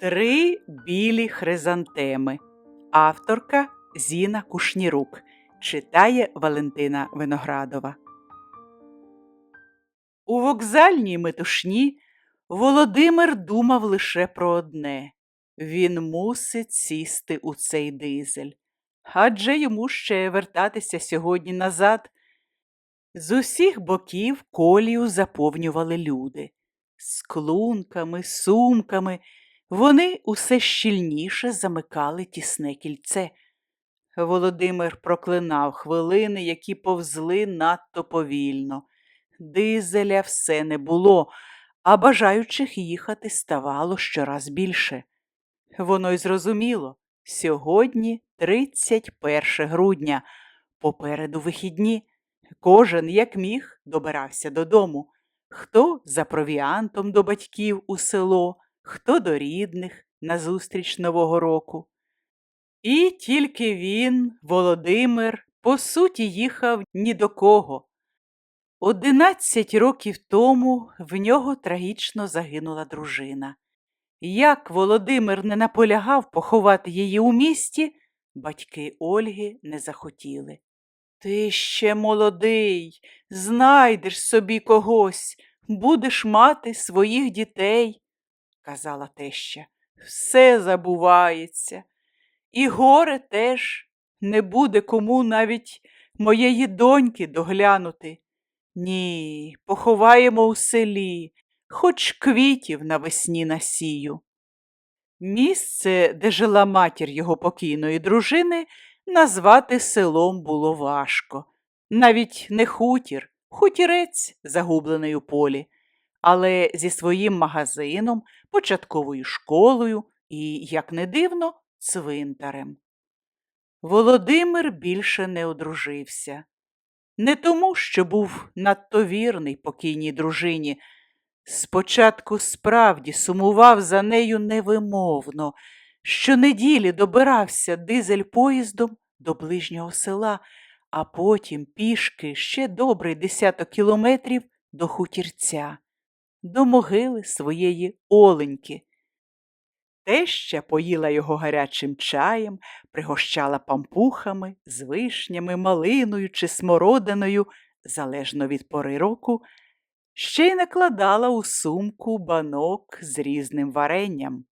Три білі хризантеми. Авторка Зіна Кушнірук. Читає Валентина Виноградова. У вокзальній метушні Володимир думав лише про одне він мусить сісти у цей дизель. Адже йому ще вертатися сьогодні назад. З усіх боків колію заповнювали люди. З клунками, сумками вони усе щільніше замикали тісне кільце. Володимир проклинав хвилини, які повзли надто повільно. Дизеля все не було, а бажаючих їхати ставало щораз більше. Воно й зрозуміло, сьогодні 31 грудня, попереду вихідні. Кожен, як міг, добирався додому. Хто за провіантом до батьків у село, хто до рідних на зустріч Нового року. І тільки він, Володимир, по суті, їхав ні до кого. Одинадцять років тому в нього трагічно загинула дружина. Як Володимир не наполягав поховати її у місті, батьки Ольги не захотіли. Ти ще молодий, знайдеш собі когось, будеш мати своїх дітей, казала теща. Все забувається. І горе теж не буде кому навіть моєї доньки доглянути. Ні, поховаємо у селі, хоч квітів навесні насію. Місце, де жила матір його покійної дружини, назвати селом було важко. Навіть не хутір, хутірець, загублений у полі, але зі своїм магазином, початковою школою і, як не дивно, цвинтарем. Володимир більше не одружився. Не тому, що був надто вірний покійній дружині. Спочатку справді сумував за нею невимовно, щонеділі добирався дизель поїздом до ближнього села, а потім пішки ще добрий десяток кілометрів до хутірця, до могили своєї Оленьки. Теща поїла його гарячим чаєм, пригощала пампухами, з вишнями, малиною чи смородиною, залежно від пори року, ще й накладала у сумку банок з різним варенням.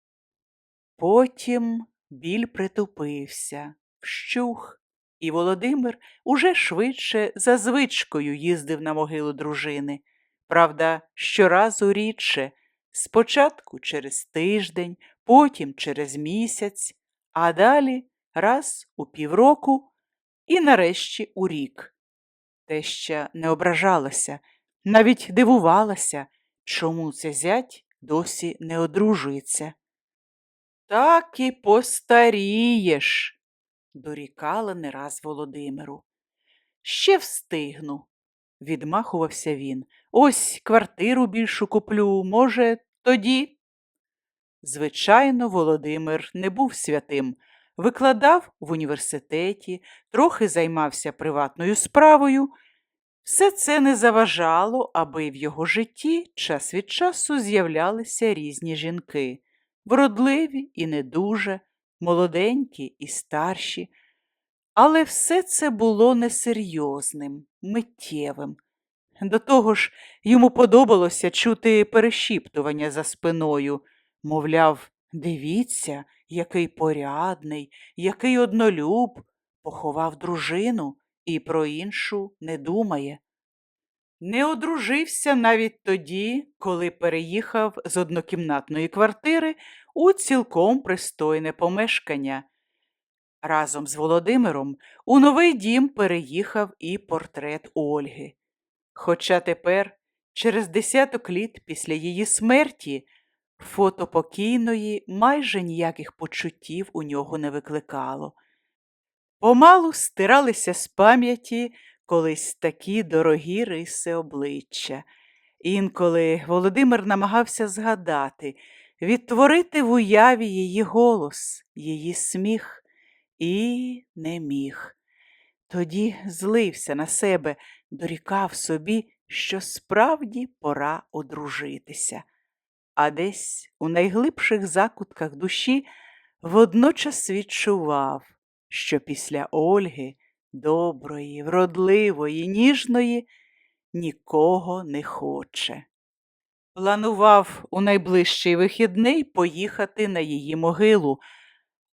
Потім біль притупився, вщух, і Володимир уже швидше за звичкою їздив на могилу дружини. Правда, щоразу рідше, спочатку через тиждень, потім через місяць, а далі раз у півроку і нарешті у рік. Теща не ображалася, навіть дивувалася, чому це зять досі не одружується. Так і постарієш, дорікала не раз Володимиру. Ще встигну, відмахувався він. Ось квартиру більшу куплю, може, тоді. Звичайно, Володимир не був святим, викладав в університеті, трохи займався приватною справою. Все це не заважало, аби в його житті час від часу з'являлися різні жінки вродливі і не дуже, молоденькі і старші. Але все це було несерйозним, миттєвим. До того ж, йому подобалося чути перешіптування за спиною, мовляв, дивіться, який порядний, який однолюб, поховав дружину і про іншу не думає. Не одружився навіть тоді, коли переїхав з однокімнатної квартири у цілком пристойне помешкання. Разом з Володимиром у новий дім переїхав і портрет Ольги. Хоча тепер, через десяток літ після її смерті, фото покійної майже ніяких почуттів у нього не викликало. Помалу стиралися з пам'яті колись такі дорогі риси обличчя. Інколи Володимир намагався згадати, відтворити в уяві її голос, її сміх, і не міг. Тоді злився на себе, дорікав собі, що справді пора одружитися. а десь у найглибших закутках душі водночас відчував, що після Ольги, доброї, вродливої, ніжної, нікого не хоче. Планував у найближчий вихідний поїхати на її могилу,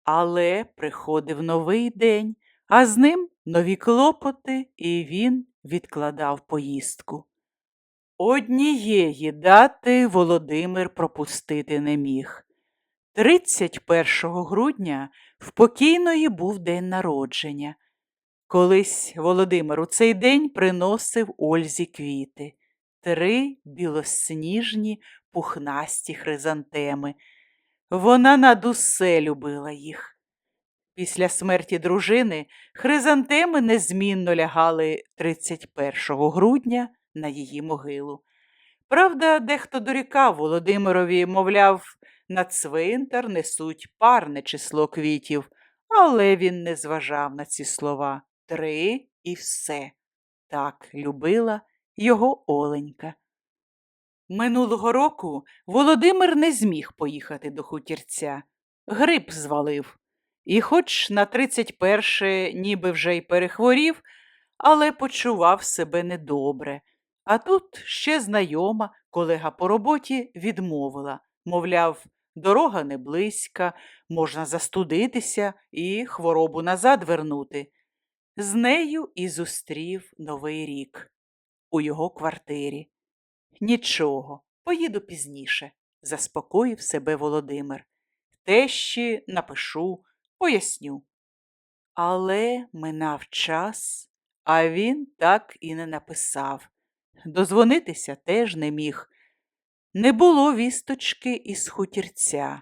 але приходив новий день, а з ним нові клопоти, і він відкладав поїздку. Однієї дати Володимир пропустити не міг. 31 грудня в покійної був день народження. Колись Володимир у цей день приносив Ользі квіти, три білосніжні пухнасті хризантеми. Вона над усе любила їх. Після смерті дружини хризантеми незмінно лягали 31 грудня на її могилу. Правда, дехто дорікав Володимирові, мовляв, на цвинтар несуть парне число квітів, але він не зважав на ці слова. Три і все. Так любила його Оленька. Минулого року Володимир не зміг поїхати до хутірця. Гриб звалив. І хоч на 31 ніби вже й перехворів, але почував себе недобре. А тут ще знайома, колега по роботі, відмовила, мовляв, дорога не близька, можна застудитися і хворобу назад вернути. З нею і зустрів Новий рік у його квартирі. Нічого, поїду пізніше, заспокоїв себе Володимир. Тещі напишу, поясню. Але минав час, а він так і не написав. Дозвонитися теж не міг. Не було вісточки із хутірця.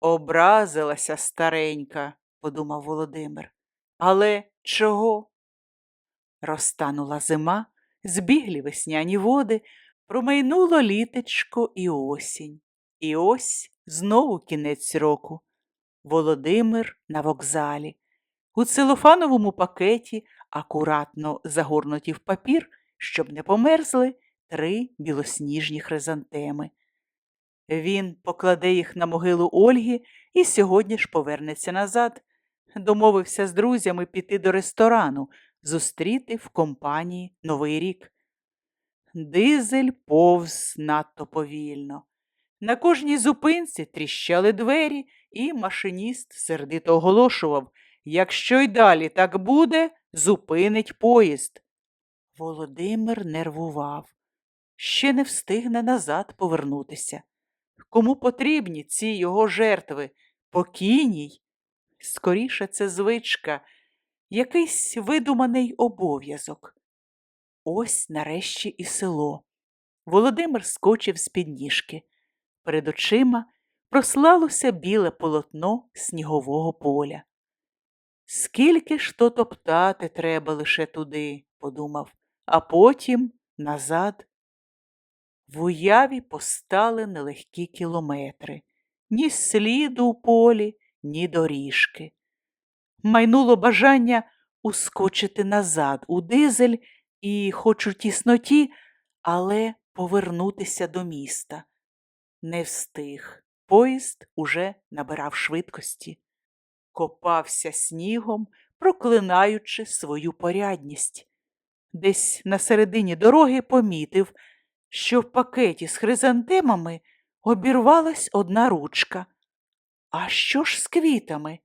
Образилася старенька, подумав Володимир. Але чого? Розтанула зима, збіглі весняні води, промайнуло літечко і осінь. І ось знову кінець року. Володимир на вокзалі. У целофановому пакеті, акуратно загорнуті в папір, щоб не померзли, три білосніжні хризантеми. Він покладе їх на могилу Ольги і сьогодні ж повернеться назад. Домовився з друзями піти до ресторану, зустріти в компанії Новий рік. Дизель повз надто повільно. На кожній зупинці тріщали двері, і машиніст сердито оголошував якщо й далі так буде, зупинить поїзд. Володимир нервував. Ще не встигне назад повернутися. Кому потрібні ці його жертви? Покійній? Скоріше це звичка, якийсь видуманий обов'язок. Ось нарешті і село. Володимир скочив з підніжки. Перед очима прослалося біле полотно снігового поля. Скільки ж то топтати треба лише туди, подумав, а потім назад. В уяві постали нелегкі кілометри, ні сліду у полі, ні доріжки. Майнуло бажання ускочити назад у дизель і, хоч у тісноті, але повернутися до міста. Не встиг. Поїзд уже набирав швидкості, копався снігом, проклинаючи свою порядність. Десь на середині дороги помітив, що в пакеті з хризантемами обірвалась одна ручка. А що ж з квітами?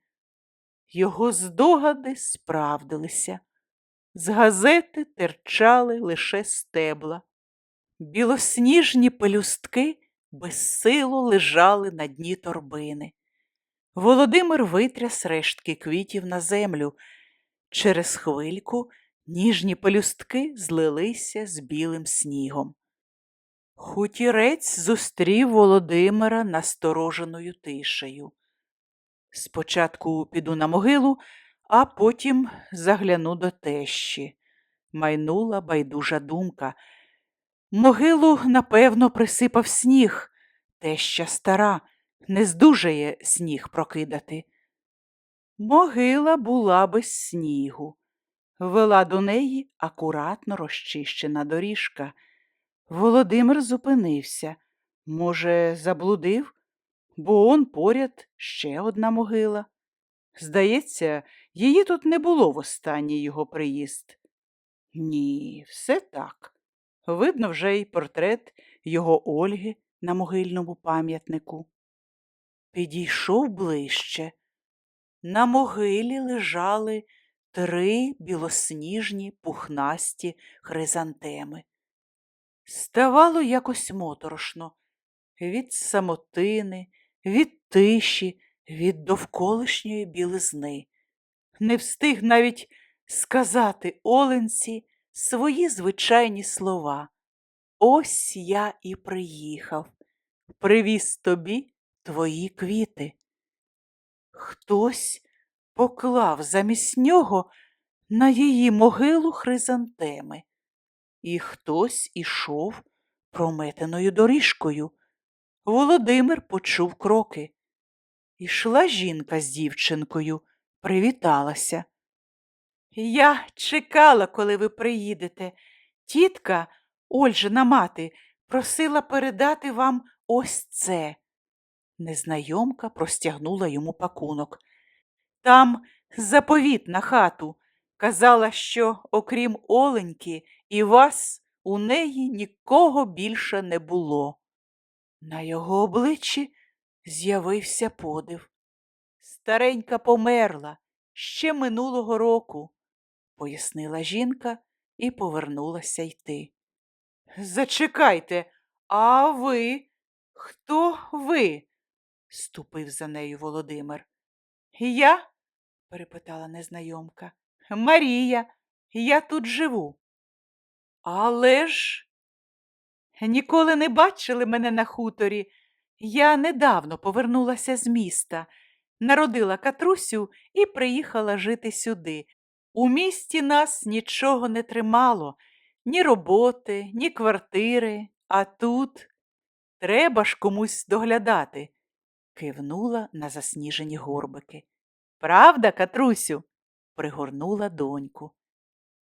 Його здогади справдилися. З газети терчали лише стебла. Білосніжні пелюстки безсило лежали на дні торбини. Володимир витряс рештки квітів на землю. Через хвильку ніжні пелюстки злилися з білим снігом. Хутірець зустрів Володимира настороженою тишею. Спочатку піду на могилу, а потім загляну до тещі. Майнула байдужа думка. Могилу, напевно, присипав сніг. Теща стара, не здужає сніг прокидати. Могила була без снігу. Вела до неї акуратно розчищена доріжка. Володимир зупинився. Може, заблудив? Бо он поряд ще одна могила. Здається, її тут не було в останній його приїзд. Ні, все так. Видно вже й портрет його Ольги на могильному пам'ятнику. Підійшов ближче. На могилі лежали три білосніжні пухнасті хризантеми. Ставало якось моторошно від самотини, від тиші, від довколишньої білизни. Не встиг навіть сказати Оленці свої звичайні слова. Ось я і приїхав, привіз тобі твої квіти. Хтось поклав замість нього на її могилу хризантеми, і хтось ішов прометеною доріжкою. Володимир почув кроки. Ішла жінка з дівчинкою, привіталася. Я чекала, коли ви приїдете. Тітка, Ольжина мати, просила передати вам ось це. Незнайомка простягнула йому пакунок. Там заповіт на хату. Казала, що, окрім Оленьки і вас, у неї нікого більше не було. На його обличчі з'явився подив. Старенька померла ще минулого року, пояснила жінка і повернулася йти. Зачекайте, а ви? Хто ви? ступив за нею Володимир. Я? перепитала незнайомка. Марія, я тут живу. Але ж ніколи не бачили мене на хуторі. Я недавно повернулася з міста, народила катрусю і приїхала жити сюди. У місті нас нічого не тримало, ні роботи, ні квартири, а тут треба ж комусь доглядати, кивнула на засніжені горбики. Правда, Катрусю? пригорнула доньку.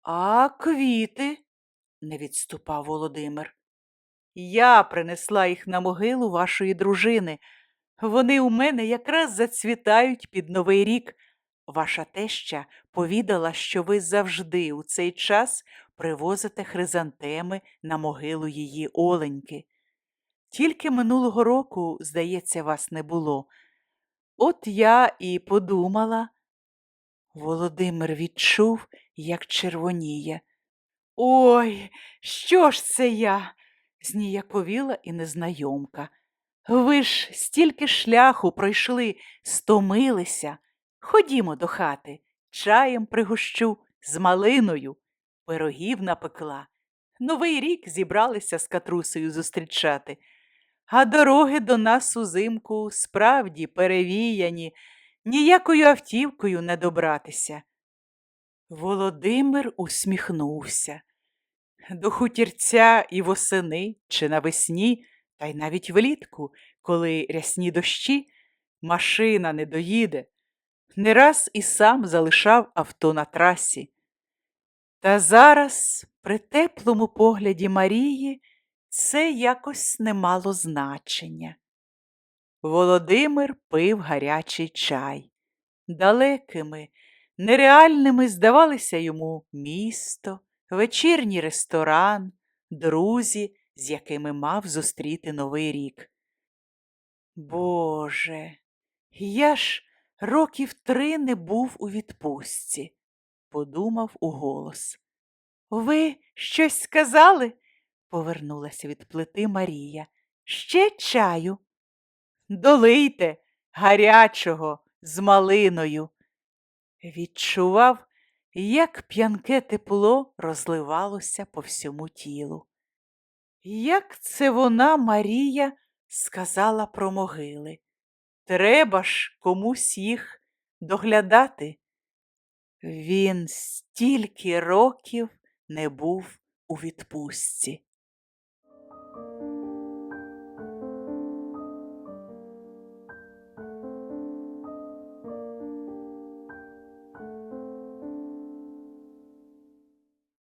А квіти? не відступав Володимир. Я принесла їх на могилу вашої дружини. Вони у мене якраз зацвітають під Новий рік. Ваша теща повідала, що ви завжди у цей час привозите хризантеми на могилу її Оленьки. Тільки минулого року, здається, вас не було. От я і подумала. Володимир відчув, як червоніє. Ой, що ж це я? зніяковіла і незнайомка. Ви ж стільки шляху пройшли, стомилися. Ходімо до хати, чаєм пригощу з малиною, пирогів напекла. Новий рік зібралися з катрусею зустрічати, а дороги до нас узимку справді перевіяні, ніякою автівкою не добратися. Володимир усміхнувся. До хутірця і восени, чи навесні, та й навіть влітку, коли рясні дощі, машина не доїде, не раз і сам залишав авто на трасі. Та зараз, при теплому погляді Марії, це якось не мало значення. Володимир пив гарячий чай. Далекими, нереальними здавалися йому місто, вечірній ресторан, друзі, з якими мав зустріти Новий рік. Боже, я ж років три не був у відпустці, подумав уголос. Ви щось сказали? повернулася від плити Марія. Ще чаю. Долийте гарячого з малиною. Відчував, як п'янке тепло розливалося по всьому тілу. Як це вона, Марія, сказала про могили? Треба ж комусь їх доглядати. Він стільки років не був у відпустці.